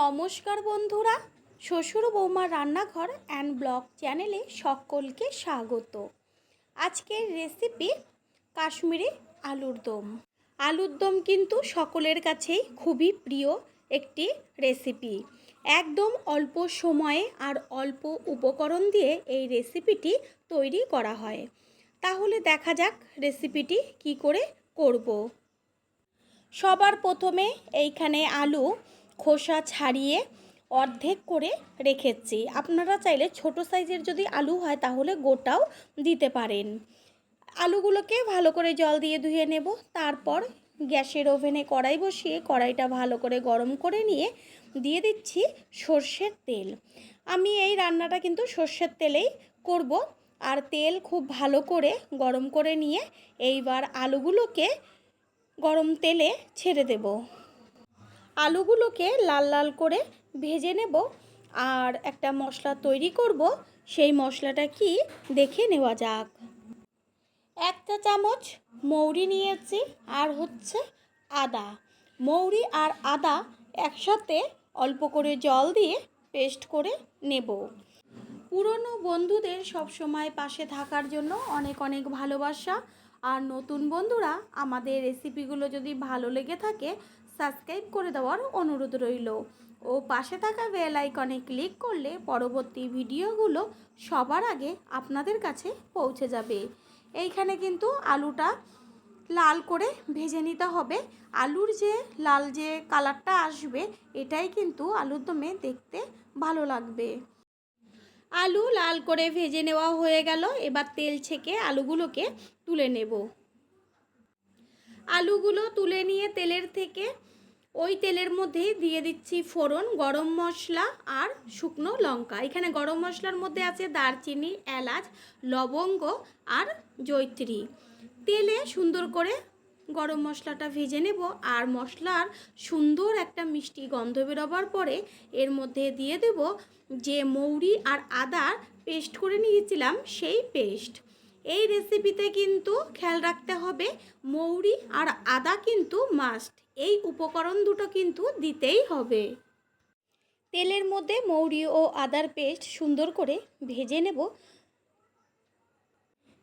নমস্কার বন্ধুরা, শ্বশুর বৌমার রান্নাঘর অ্যান্ড ব্লগ চ্যানেলে সকলকে স্বাগত। আজকের রেসিপি কাশ্মীরি আলুর দম। আলুর দম কিন্তু সকলের কাছেই খুবই প্রিয় একটি রেসিপি একদম অল্প সময়ে আর অল্প উপকরণ দিয়ে এই রেসিপিটি তৈরি করা হয়। তাহলে দেখা যাক রেসিপিটি কি করে করব। সবার প্রথমে এইখানে আলু খোসা ছাড়িয়ে অর্ধেক করে রেখেছি। আপনারা চাইলে ছোট সাইজের যদি আলু হয় তাহলে গোটাও দিতে পারেন। আলুগুলোকে ভালো করে জল দিয়ে ধুয়ে নেব। তারপর গ্যাসের ওভেনে কড়াই বসিয়ে কড়াইটা ভালো করে গরম করে নিয়ে দিয়ে দিচ্ছি সর্ষের তেল। আমি এই রান্নাটা কিন্তু সর্ষের তেলেই করব। আর তেল খুব ভালো করে গরম করে নিয়ে এইবার আলুগুলোকে গরম তেলে ছেড়ে দেব। আলুগুলোকে লাল লাল করে ভেজে নেব আর একটা মশলা তৈরি করব। সেই মশলাটা কি দেখে নেওয়া যাক। একটা চামচ মৌরি নিয়েছি আর হচ্ছে আদা। মৌরি আর আদা একসাথে অল্প করে জল দিয়ে পেস্ট করে নেব। পুরনো বন্ধুদের সবসময় পাশে থাকার জন্য অনেক অনেক ভালোবাসা। আর নতুন বন্ধুরা, আমাদের রেসিপিগুলো যদি ভালো লেগে থাকে সাবস্ক্রাইব করে দেওয়ার অনুরোধ রইল। ও পাশে থাকা বেল আইকনে ক্লিক করলে পরবর্তী ভিডিওগুলো সবার আগে আপনাদের কাছে পৌঁছে যাবে। এইখানে কিন্তু আলুটা লাল করে ভেজে নিতে হবে। আলুর যে লাল যে কালারটা আসবে, এটাই কিন্তু আলুর দমে দেখতে ভালো লাগবে। আলু লাল করে ভেজে নেওয়া হয়ে গেল। এবার তেল ছেঁকে আলুগুলোকে তুলে নেব। আলুগুলো তুলে নিয়ে তেলের থেকে ওই তেলের মধ্যে দিয়ে দিচ্ছি ফোড়ন, গরম মশলা আর শুকনো লঙ্কা। এখানে গরম মশলার মধ্যে আছে দারচিনি, এলাচ, লবঙ্গ আর জৈত্রী তেলে সুন্দর করে গরম মশলাটা ভেজে নেব আর মশলার সুন্দর একটা মিষ্টি গন্ধ বেরোবার পরে এর মধ্যে দিয়ে দেব যে মৌরি আর আদার পেস্ট করে নিয়েছিলাম সেই পেস্ট। এই রেসিপিতে কিন্তু খেয়াল রাখতে হবে, মৌরি আর আদা কিন্তু মাস্ট এই উপকরণ দুটো কিন্তু দিতেই হবে। তেলের মধ্যে মৌরি ও আদার পেস্ট সুন্দর করে ভেজে নেব।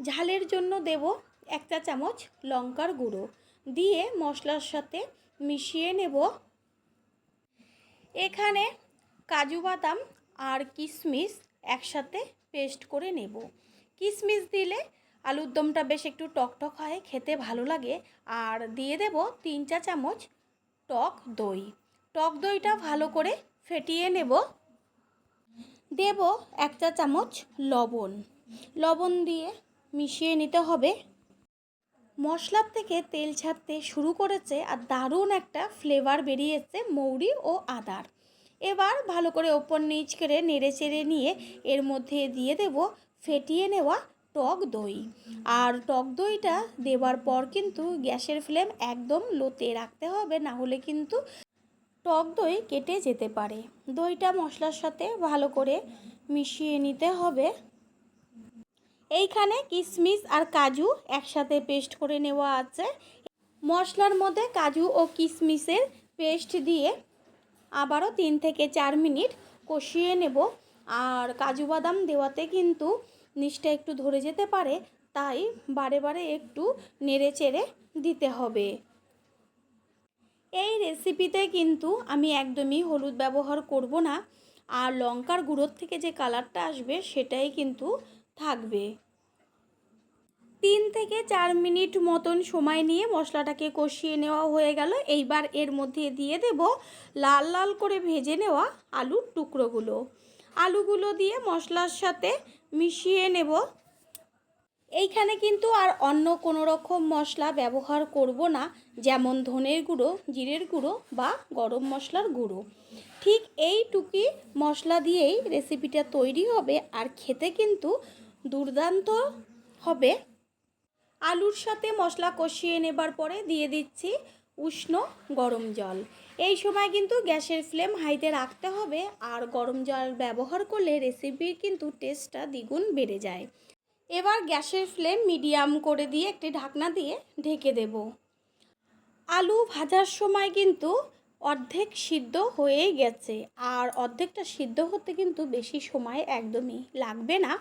ঝালের জন্য দেব এক চা চামচ লঙ্কার গুঁড়ো দিয়ে মশলার সাথে মিশিয়ে নেব। এখানে কাজু বাদাম আর কিশমিশ একসাথে পেস্ট করে নেব। কিশমিশ দিলে আলুর দমটা বেশ একটু টকটক হয়, খেতে ভালো লাগে। আর দিয়ে দেব তিন চা চামচ টক দই। টক দইটা ভালো করে ফেটিয়ে নেব। দেব এক চা চামচ লবণ। লবণ দিয়ে মিশিয়ে নিতে হবে। মশলার থেকে তেল ছাড়তে শুরু করেছে আর দারুণ একটা ফ্লেভার বেরিয়েছে মৌরি ও আদার। এবার ভালো করে ওপর নিচ করে নেড়ে চেড়ে নিয়ে এর মধ্যে দিয়ে দেব ফেটিয়ে নেওয়া টক দই। আর টক দইটা দেওয়ার পর কিন্তু গ্যাসের ফ্লেম একদম লোতে রাখতে হবে, না হলে কিন্তু টক দই কেটে যেতে পারে। দইটা মশলার সাথে ভালো করে মিশিয়ে নিতে হবে। এইখানে কিশমিশ আর কাজু একসাথে পেস্ট করে নেওয়া আছে। মশলার মধ্যে কাজু ও কিশমিশের পেস্ট দিয়ে আবারও তিন থেকে চার মিনিট কষিয়ে নেব। আর কাজু বাদাম দেওয়াতে কিন্তু নিচটা একটু ধরে যেতে পারে, তাই বারে বারে একটু নেড়ে চেড়ে দিতে হবে। এই রেসিপিতে কিন্তু আমি একদমই হলুদ ব্যবহার করব না। আর লঙ্কার গুঁড়োর থেকে যে কালারটা আসবে সেটাই কিন্তু থাকবে। তিন থেকে চার মিনিট মতন সময় নিয়ে মশলাটাকে কষিয়ে নেওয়া হয়ে গেল। এইবার এর মধ্যে দিয়ে দেব লাল লাল করে ভেজে নেওয়া আলুর টুকরোগুলো। আলুগুলো দিয়ে মশলার সাথে মিশিয়ে নেব। এইখানে কিন্তু আর অন্য কোনো রকম মশলা ব্যবহার করব না, যেমন ধনের গুঁড়ো, জিরের গুঁড়ো বা গরম মশলার গুঁড়ো। ঠিক এইটুকি মশলা দিয়েই রেসিপিটা তৈরি হবে, আর খেতে কিন্তু দুর্দান্ত হবে। আলুর সাথে মশলা কষিয়ে নেবার পরে দিয়ে দিচ্ছি উষ্ণ গরম জল। এই সময় কিন্তু গ্যাসের ফ্লেম হাইতে রাখতে হবে আর গরম জল ব্যবহার করলে রেসিপির কিন্তু টেস্টটা দ্বিগুণ বেড়ে যায়। এবার গ্যাসের ফ্লেম মিডিয়াম করে দিয়ে একটি ঢাকনা দিয়ে ঢেকে দেব। আলু ভাজার সময় কিন্তু অর্ধেক সিদ্ধ হয়েই গেছে, আর অর্ধেকটা সিদ্ধ হতে কিন্তু বেশি সময় একদমই লাগবে না।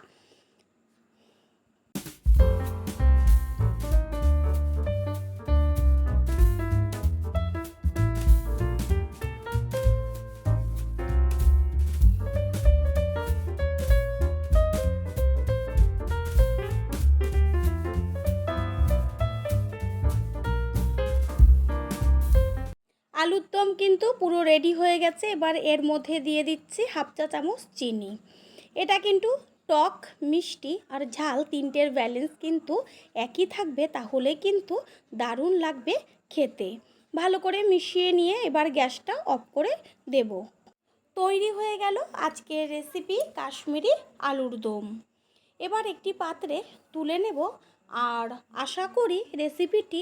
আলুর দম কিন্তু পুরো রেডি হয়ে গেছে। এবার এর মধ্যে দিয়ে দিচ্ছি হাফ চা চামচ চিনি। এটা কিন্তু টক, মিষ্টি আর ঝাল তিনটের ব্যালেন্স কিন্তু একই থাকবে, তাহলে কিন্তু দারুণ লাগবে খেতে। ভালো করে মিশিয়ে নিয়ে এবার গ্যাসটা অফ করে দেব। তৈরি হয়ে গেল আজকের রেসিপি কাশ্মীরি আলুর দম। এবার একটি পাত্রে তুলে নেব আর আশা করি রেসিপিটি